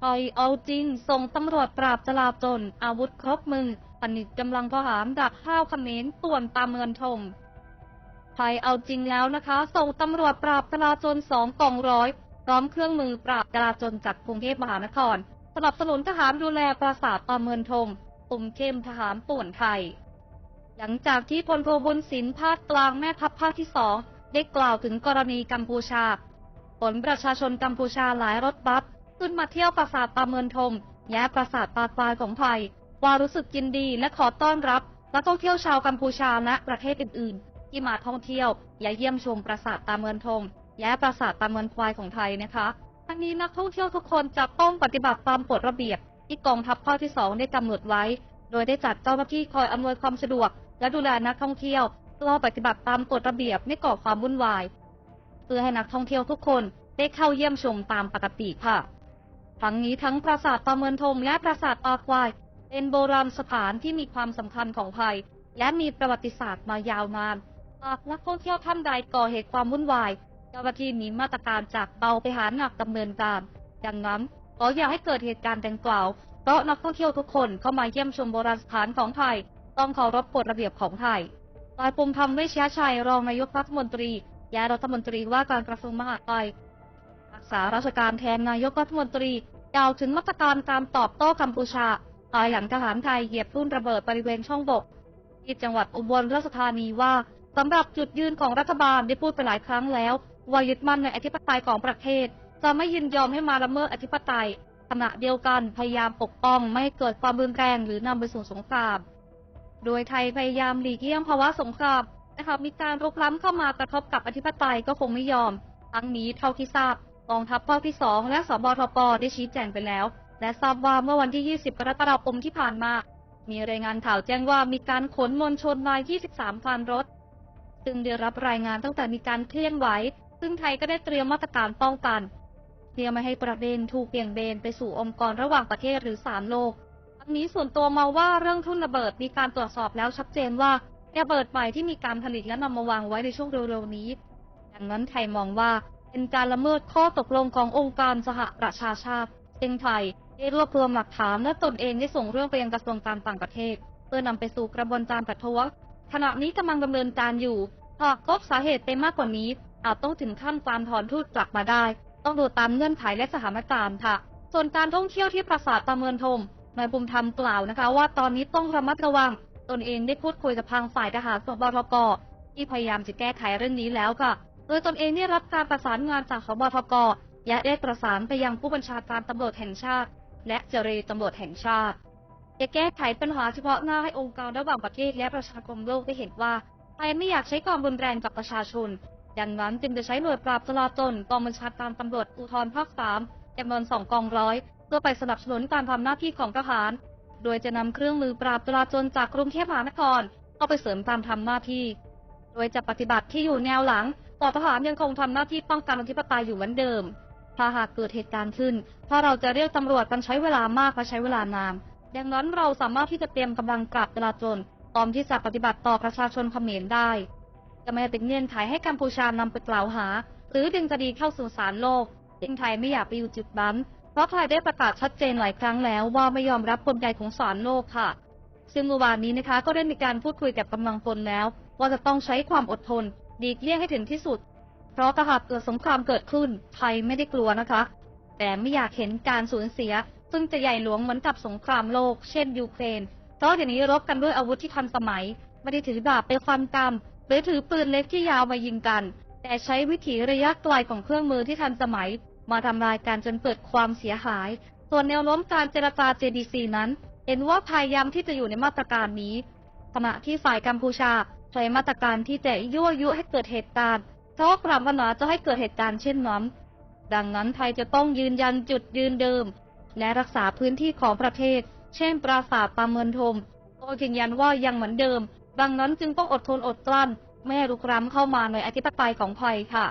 ไทยเอาจริง ส่งตำรวจปราบจลาจลอาวุธครบมือผนิตกำลังทหารดักข้าวเขมรต่วนตามเมืองทมไทยเอาจริงแล้วนะคะ ส่งตำรวจปราบจลาจลสองกองร้อยพร้อมเครื่องมือปราบจลาจลจากกรุงเทพมหานคร สนับสนุนทหารดูแลปราสาทตามเมืองทมกลุ่มเข้มทหารป่วนไทย หลังจากที่พลโทบุญสินภาคกลางแม่ทัพภาคที่สองได้กล่าวถึงกรณีกัมพูชา ผลประชาชนกัมพูชาหลายรถบัส ขึ้นมาเที่ยวปราสาทตาเมืองทมแย่ปราสาทปาควายของไทยว่ารู้สึกยินดีและขอต้อนรับนักท่องเที่ยวชาวกัมพูชาและประเทศอื่น ๆ ที่มาท่องเที่ยวและเยี่ยมชมปราสาทตาเมืองทมแย่ปราสาทตาเมืองควายของไทยนะคะทั้งนี้นักท่องเที่ยวทุกคนจะต้องปฏิบัติตามกฎระเบียบ ที่กองทัพภาคที่สองได้กำหนดไว้ โดยได้จัดเจ้าหน้าที่คอยอำนวยความสะดวก และดูแลนักท่องเที่ยวเพื่อปฏิบัติตามกฎระเบียบไม่ก่อความวุ่นวาย เพื่อให้นักท่องเที่ยวทุกคนได้เข้าเยี่ยมชมตามปกติค่ะ ทั้งนี้ทั้งปราสาทตาเมืองทมและปราสาทตาควาย เป็นโบราณสถานที่มีความสำคัญของไทย และมีประวัติศาสตร์มายาวนานหากนักท่องเที่ยวท่านใดก่อเหตุความวุ่นวายเจ้าหน้าที่มีมาตรการจากเบาไปหาหนักดำเนินการดังนั้นขออย่าให้เกิดเหตุการณ์ดังกล่าว เพราะนักท่องเที่ยวทุกคนเข้ามาเยี่ยมชมโบราณสถานของไทย ต้องเคารพกฎระเบียบของไทยนายปุ่มธรรมเวชยชัยรองนายกรัฐมนตรี และรัฐมนตรีว่าการกระทรวงมหาดไทย ษาราชการแทนนายกรัฐมนตรีกล่าวถึงมาตรการการตอบโต้กัมพูชาภายหลังทหารไทยเหยียบทุ่นระเบิดบริเวณช่องบกที่จังหวัดอุบลราชธานีว่าสำหรับจุดยืนของรัฐบาลได้พูดไปหลายครั้งแล้วว่ายึดมั่นในอธิปไตยของประเทศ จะไม่ยินยอมให้มาละเมิดอธิปไตยขณะเดียวกันพยายามปกป้องไม่ให้เกิดความรุนแรงหรือนำไปสู่สงคราม โดยไทยพยายามหลีกเลี่ยงภาวะสงครามนะคะมีการรุกล้ำเข้ามากระทบกับอธิปไตยก็คงไม่ยอม ทั้งนี้เท่าที่ทราบ กองทัพภาคที่ 2 และสบทปได้ชี้แจงไปแล้ว และทราบว่าเมื่อวันที่ 20 กรกฎาคมที่ผ่านมา มีรายงานข่าวแจ้งว่ามีการขนมวลชนมา 23คันรถ ซึ่งได้รับรายงานตั้งแต่มีการเคลื่อนไหว ซึ่งไทยก็ได้เตรียมมาตรการป้องกันเพื่อไม่ให้ประเด็นถูกเบี่ยงเบนไปสู่องค์กรระหว่างประเทศหรือสามโลกทั้งนี้ส่วนตัวมาว่าเรื่องทุ่นระเบิดมีการตรวจสอบแล้วชัดเจนว่าระเบิดใหม่ที่มีการผลิตและนำมาวางไว้ในช่วงเร็วๆนี้ ดังนั้นไทยมองว่า เป็นการละเมิดข้อตกลงขององค์การสหประชาชาติซึ่งไทยได้รวบรวมหลักฐานและตนเองได้ส่งเรื่องไปยังกระทรวงการต่างประเทศ เพื่อนำไปสู่กระบวนการประท้วงขณะนี้กำลังดำเนินการอยู่หากพบสาเหตุเป็นมากกว่านี้ อาจต้องถึงขั้นการถอนทูตกลับมาได้ ต้องดูตามเงื่อนไขและสถานการณ์ค่ะ ส่วนการท่องเที่ยวที่ปราสาทตาเมืองทมนายบุญธรรมกล่าวนะคะ ว่าตอนนี้ต้องระมัดระวัง ตนเองได้พูดคุยกับทางฝ่ายทหารสบทกที่พยายามจะแก้ไขเรื่องนี้แล้วค่ะ โดยตนเองได้รับการประสานงานจากสบทกและได้ประสานไปยังผู้บัญชาการตำรวจแห่งชาติ และเจรตำรวจแห่งชาติจะแก้ไขปัญหาเฉพาะหน้าให้องค์กรระหว่างประเทศและประชาคมโลกได้เห็นว่าไทยไม่อยากใช้ความรุนแรงกับประชาชน ดังนั้นจึงจะใช้หน่วยปราบจลาจลกองบัญชาการตำรวจอุทธรภาคสามจำนวนสองกองร้อยเพื่อไปสนับสนุนการทำหน้าที่ของทหาร โดยจะนำเครื่องมือปราบจลาจลจากกรุงเทพมหานครเข้าไปเสริมการทำหน้าที่ โดยจะปฏิบัติที่อยู่แนวหลัง ต่อทหารยังคงทำหน้าที่ป้องกันอธิปไตยอยู่เหมือนเดิม ถ้าหากเกิดเหตุการณ์ขึ้น ถ้าเราจะเรียกตำรวจมันใช้เวลามากและใช้เวลานาน ดังนั้นเราสามารถที่จะเตรียมกำลังปราบจลาจลพร้อมที่จะปฏิบัติต่อประชาชนเขมรได้ จะไม่เป็นเงื่อนไขให้กัมพูชานำไปกล่าวหา หรือดึงคดีเข้าสู่ศาลโลกซึ่งไทยไม่อยากไปอยู่จุดนั้น เพราะไทยได้ประกาศชัดเจนหลายครั้งแล้วว่าไม่ยอมรับกลไกของศาลโลกค่ะ ซึ่งเมื่อวานนี้นะคะ ก็ได้มีการพูดคุยกับกำลังพลแล้ว ว่าจะต้องใช้ความอดทน ดีกเลี่ยงให้ถึงที่สุด เพราะถ้าหากเกิดสงครามเกิดขึ้นไทยไม่ได้กลัวนะคะ แต่ไม่อยากเห็นการสูญเสีย ซึ่งจะใหญ่หลวงเหมือนกับสงครามโลก เช่นยูเครน เพราะเดี๋ยวนี้รบกันด้วยอาวุธที่ทันสมัย ไม่ได้ถือดาบไปฟันกันหรือถือปืนเล็กที่ยาวมายิงกัน แต่ใช้วิถีระยะไกลของเครื่องมือที่ทันสมัย มาทำลายการจนเกิดความเสียหาย ส่วนแนวโน้มการเจรจา JDC นั้น เห็นว่าพยายามที่จะอยู่ในมาตรการนี้ขณะที่ฝ่ายกัมพูชา ใช้มาตรการที่จะยั่วยุให้เกิดเหตุการณ์เพราะปราหนาจะให้เกิดเหตุการณ์เช่นนั้น ดังนั้นไทยจะต้องยืนยันจุดยืนเดิม และรักษาพื้นที่ของประเทศ เช่น ปราสาทปาเมินทมโดยยืนยันว่ายังเหมือนเดิม ดังนั้นจึงต้องอดทนอดกลั้นไม่ให้รุกรำเข้ามาในอธิปไตยของไทยค่ะ